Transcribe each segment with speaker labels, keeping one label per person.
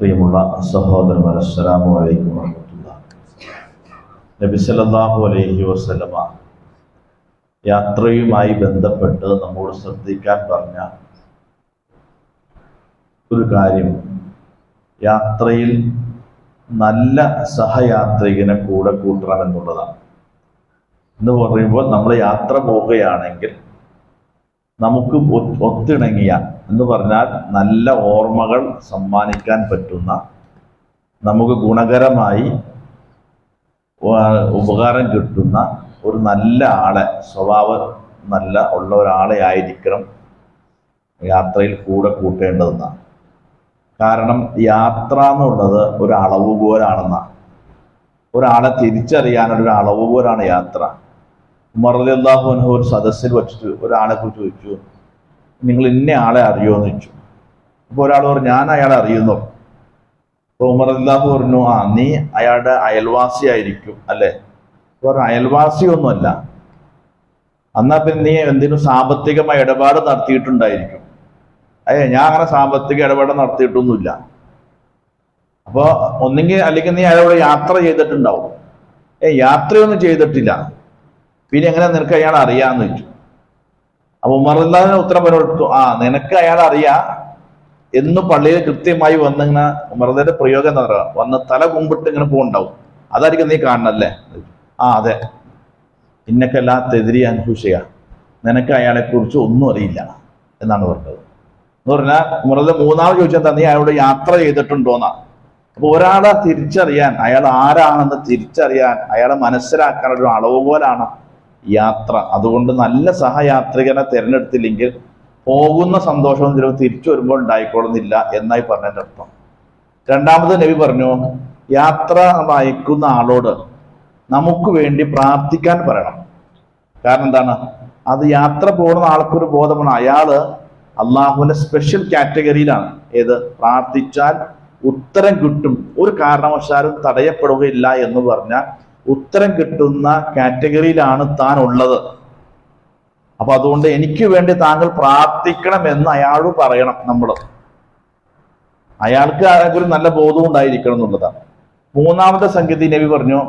Speaker 1: പ്രിയമുള്ള സഹോദരന്മാർ അസ്സലാമു അലൈക്കും വറഹമത്തുള്ള. നബി സല്ലല്ലാഹു അലൈഹി വസല്ലമ യാത്രയുമായി ബന്ധപ്പെട്ട് നമ്മോട് ശ്രദ്ധിക്കാൻ പറഞ്ഞ ഒരു കാര്യം. യാത്രയിൽ നല്ല സഹയാത്രികനെ കൂടെ കൂട്ടണം എന്നുള്ളതാണ്. എന്ന് പറയുമ്പോൾ നമ്മൾ യാത്ര പോവുകയാണെങ്കിൽ നമുക്ക് ഒത്തിണങ്ങിയ എന്ന് പറഞ്ഞാൽ നല്ല ഓർമ്മകൾ സമ്മാനിക്കാൻ പറ്റുന്ന നമുക്ക് ഗുണകരമായി ഉപകാരം കിട്ടുന്ന ഒരു നല്ല ആളെ സ്വഭാവം നല്ല ഉള്ള ഒരാളെ ആയിരിക്കണം യാത്രയിൽ കൂടെ കൂട്ടേണ്ടതെന്നാണ്. കാരണം യാത്ര എന്നുള്ളത് ഒരു അളവുകോലാണെന്നാണ്. ഒരാളെ തിരിച്ചറിയാനൊരു അളവുകോലാണ് യാത്ര. ഉമർലാഹു അൻഹു ഒരു സദസ്സിൽ വെച്ചിട്ട് ഒരാളെ കുറിച്ച് ചോദിച്ചു നിങ്ങൾ ഇന്ന ആളെ അറിയുമോ എന്ന് ചോദിച്ചു. അപ്പോൾ ഒരാൾ പറഞ്ഞു ഞാൻ അയാളെ അറിയുന്നു. അപ്പോൾ ഉമർ അല്ലാഹു പറഞ്ഞു ആ നീ അയാളുടെ അയൽവാസി ആയിരിക്കും അല്ലേ? പറഞ്ഞു അയൽവാസിയൊന്നുമല്ല എന്നാ പിന്നെ നീ എന്തിനും സാമ്പത്തികമായ ഇടപാട് നടത്തിയിട്ടുണ്ടായിരിക്കും? അയ്യേ ഞാൻ അങ്ങനെ സാമ്പത്തിക ഇടപാട് നടത്തിയിട്ടൊന്നുമില്ല. അപ്പോൾ ഒന്നെങ്കിൽ അല്ലെങ്കിൽ നീ അയാളോട് യാത്ര ചെയ്തിട്ടുണ്ടാവും. ഏ യാത്രയൊന്നും ചെയ്തിട്ടില്ല. പിന്നെ എങ്ങനെ നിനക്ക് അയാൾ അറിയാന്ന് ചോദിച്ചു. അപ്പൊ ഉമർല്ലാഹിന് ഉത്തരം പറഞ്ഞു ആ നിനക്ക് അയാൾ അറിയാ. എന്ന് പള്ളിയിൽ കൃത്യമായി വന്നിങ്ങനെ ഉമർദയുടെ പ്രയോഗം എന്താ പറയുക? വന്ന് തല കുമ്പിട്ട് ഇങ്ങനെ പോകുണ്ടാവും അതായിരിക്കും നീ കാണണല്ലേ ആ അതെ. ഇന്നക്കെല്ലാത്തെതിരി അനുഭൂഷിക നിനക്ക് അയാളെ കുറിച്ച് ഒന്നും അറിയില്ല എന്നാണ് പറഞ്ഞത്. എന്ന് പറഞ്ഞാൽ ഉമർദ മൂന്നാമത് ചോദിച്ചാൽ നീ അയാളോട് യാത്ര ചെയ്തിട്ടുണ്ടോന്നാ അപ്പൊ ഒരാളെ തിരിച്ചറിയാൻ അയാൾ ആരാണെന്ന് തിരിച്ചറിയാൻ അയാളെ മനസ്സിലാക്കാൻ ഒരു അളവുകോലാണ് യാത്ര. അതുകൊണ്ട് നല്ല സഹയാത്രികനെ തിരഞ്ഞെടുത്തില്ലെങ്കിൽ പോകുന്ന സന്തോഷവും ചിലപ്പോൾ തിരിച്ചു വരുമ്പോൾ ഉണ്ടായിക്കൊള്ളുന്നില്ല എന്നായി പറഞ്ഞതിന്റെ അർത്ഥം. രണ്ടാമത് നബി പറഞ്ഞു യാത്ര നയിക്കുന്ന ആളോട് നമുക്ക് വേണ്ടി പ്രാർത്ഥിക്കാൻ പറയണം. കാരണം എന്താണ്? അത് യാത്ര പോകുന്ന ആൾക്കൊരു ബോധമാണ്. അയാൾ അള്ളാഹുവിന്റെ സ്പെഷ്യൽ കാറ്റഗറിയിലാണ് ഏത്? പ്രാർത്ഥിച്ചാൽ ഉത്തരം കിട്ടും. ഒരു കാരണവശാലും തടയപ്പെടുകയില്ല എന്ന് പറഞ്ഞാൽ ഉത്തരം കിട്ടുന്ന കാറ്റഗറിയിലാണ് താൻ ഉള്ളത്. അപ്പൊ അതുകൊണ്ട് എനിക്ക് വേണ്ടി താങ്കൾ പ്രാർത്ഥിക്കണം എന്ന് അയാളോട് പറയണം നമ്മൾ അയാൾക്ക് ഒരു നല്ല ബോധം ഉണ്ടായിരിക്കണം എന്നുള്ളതാണ്. മൂന്നാമത്തെ സംഗതി നബി പറഞ്ഞു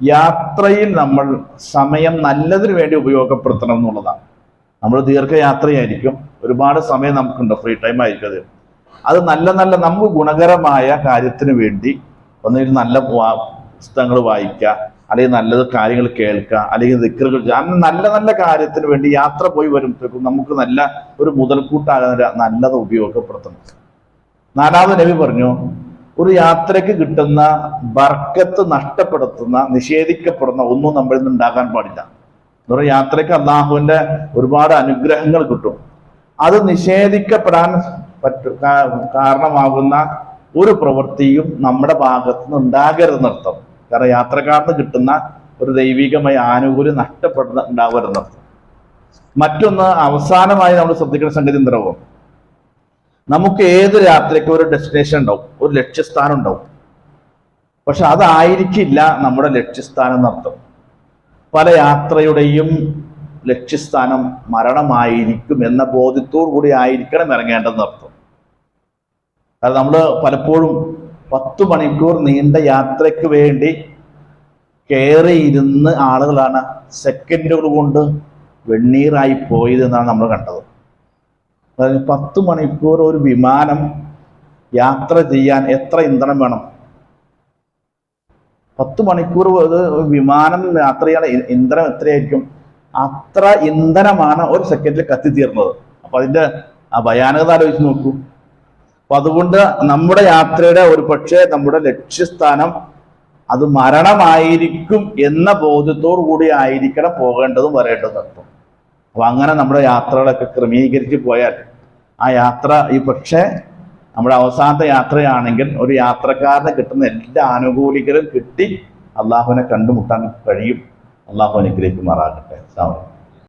Speaker 1: യാത്രയിൽ നമ്മൾ സമയം നല്ലതിന് വേണ്ടി ഉപയോഗപ്പെടുത്തണം എന്നുള്ളതാണ്. നമ്മൾ ദീർഘയാത്രയായിരിക്കും ഒരുപാട് സമയം നമുക്കുണ്ട് ഫ്രീ ടൈം ആയിരിക്കും അത്. അത് നല്ല നല്ല നമുക്ക് ഗുണകരമായ കാര്യത്തിന് വേണ്ടി ഒന്നുകിൽ നല്ല പുസ്തകങ്ങൾ വായിക്കുക അല്ലെങ്കിൽ നല്ലത് കാര്യങ്ങൾ കേൾക്കുക അല്ലെങ്കിൽ ദിക്കറുകൾ അങ്ങനെ നല്ല നല്ല കാര്യത്തിന് വേണ്ടി യാത്ര പോയി വരുമ്പോഴേക്കും നമുക്ക് നല്ല ഒരു മുതൽക്കൂട്ടാകുന്ന നല്ലത് ഉപയോഗപ്പെടുത്തണം. നാലാമത് നബി പറഞ്ഞു ഒരു യാത്രയ്ക്ക് കിട്ടുന്ന ബർക്കത്ത് നഷ്ടപ്പെടുത്തുന്ന നിഷേധിക്കപ്പെടുന്ന ഒന്നും നമ്മളിൽ നിന്ന് ഉണ്ടാകാൻ പാടില്ല. എന്ന് പറഞ്ഞാൽ യാത്രയ്ക്ക് അള്ളാഹുവിന്റെ ഒരുപാട് അനുഗ്രഹങ്ങൾ കിട്ടും. അത് നിഷേധിക്കപ്പെടാൻ പറ്റ കാരണമാകുന്ന ഒരു പ്രവൃത്തിയും നമ്മുടെ ഭാഗത്തുനിന്ന് ഉണ്ടാകരുതെന്നർത്ഥം. കാരണം യാത്രക്കാർക്ക് കിട്ടുന്ന ഒരു ദൈവികമായ ആനുകൂല്യം നഷ്ടപ്പെടുന്ന മറ്റൊന്ന് അവസാനമായി നമ്മൾ ശ്രദ്ധിക്കേണ്ട സംഗതി എന്താവും നമുക്ക് ഏത് യാത്രയ്ക്കും ഒരു ഡെസ്റ്റിനേഷൻ ഉണ്ടാവും ഒരു ലക്ഷ്യസ്ഥാനം ഉണ്ടാവും. പക്ഷെ അതായിരിക്കില്ല നമ്മുടെ ലക്ഷ്യസ്ഥാനം എന്നർത്ഥം. പല യാത്രയുടെയും ലക്ഷ്യസ്ഥാനം മരണമായിരിക്കും എന്ന ബോധ്യത്തോടു കൂടി ആയിരിക്കണം ഇറങ്ങേണ്ടതെന്ന് അർത്ഥം കാരണം നമ്മൾ പലപ്പോഴും പത്ത് മണിക്കൂർ നീണ്ട യാത്രയ്ക്ക് വേണ്ടി കയറിയിരുന്ന് ആളുകളാണ് സെക്കൻഡുകൾ കൊണ്ട് വെണ്ണീറായി പോയത് എന്നാണ് നമ്മൾ കണ്ടത്. അതായത് പത്ത് മണിക്കൂർ ഒരു വിമാനം യാത്ര ചെയ്യാൻ എത്ര ഇന്ധനം വേണം? പത്ത് മണിക്കൂർ വിമാനം യാത്ര ചെയ്യാൻ ഇന്ധനം എത്രയായിരിക്കും? അത്ര ഇന്ധനമാണ് ഒരു സെക്കൻഡിൽ കത്തിത്തീർന്നത്. അപ്പൊ അതിന്റെ ആ ഭയാനകത ആലോചിച്ച് നോക്കൂ. അപ്പൊ അതുകൊണ്ട് നമ്മുടെ യാത്രയുടെ ഒരു പക്ഷേ നമ്മുടെ ലക്ഷ്യസ്ഥാനം അത് മരണമായിരിക്കും എന്ന ബോധ്യത്തോടു കൂടി ആയിരിക്കണം പോകേണ്ടതും വരേണ്ടതും അപ്പൊ അങ്ങനെ നമ്മുടെ യാത്രകളൊക്കെ ക്രമീകരിച്ച് പോയാൽ ആ യാത്ര ഈ പക്ഷേ നമ്മുടെ അവസാനത്തെ യാത്രയാണെങ്കിൽ ഒരു യാത്രക്കാരന് കിട്ടുന്ന എല്ലാ ആനുകൂല്യങ്ങളും കിട്ടി അള്ളാഹുവിനെ കണ്ടുമുട്ടാൻ കഴിയും. അള്ളാഹു അനുഗ്രഹിക്കുമാറാകട്ടെ. അലൈക്കും.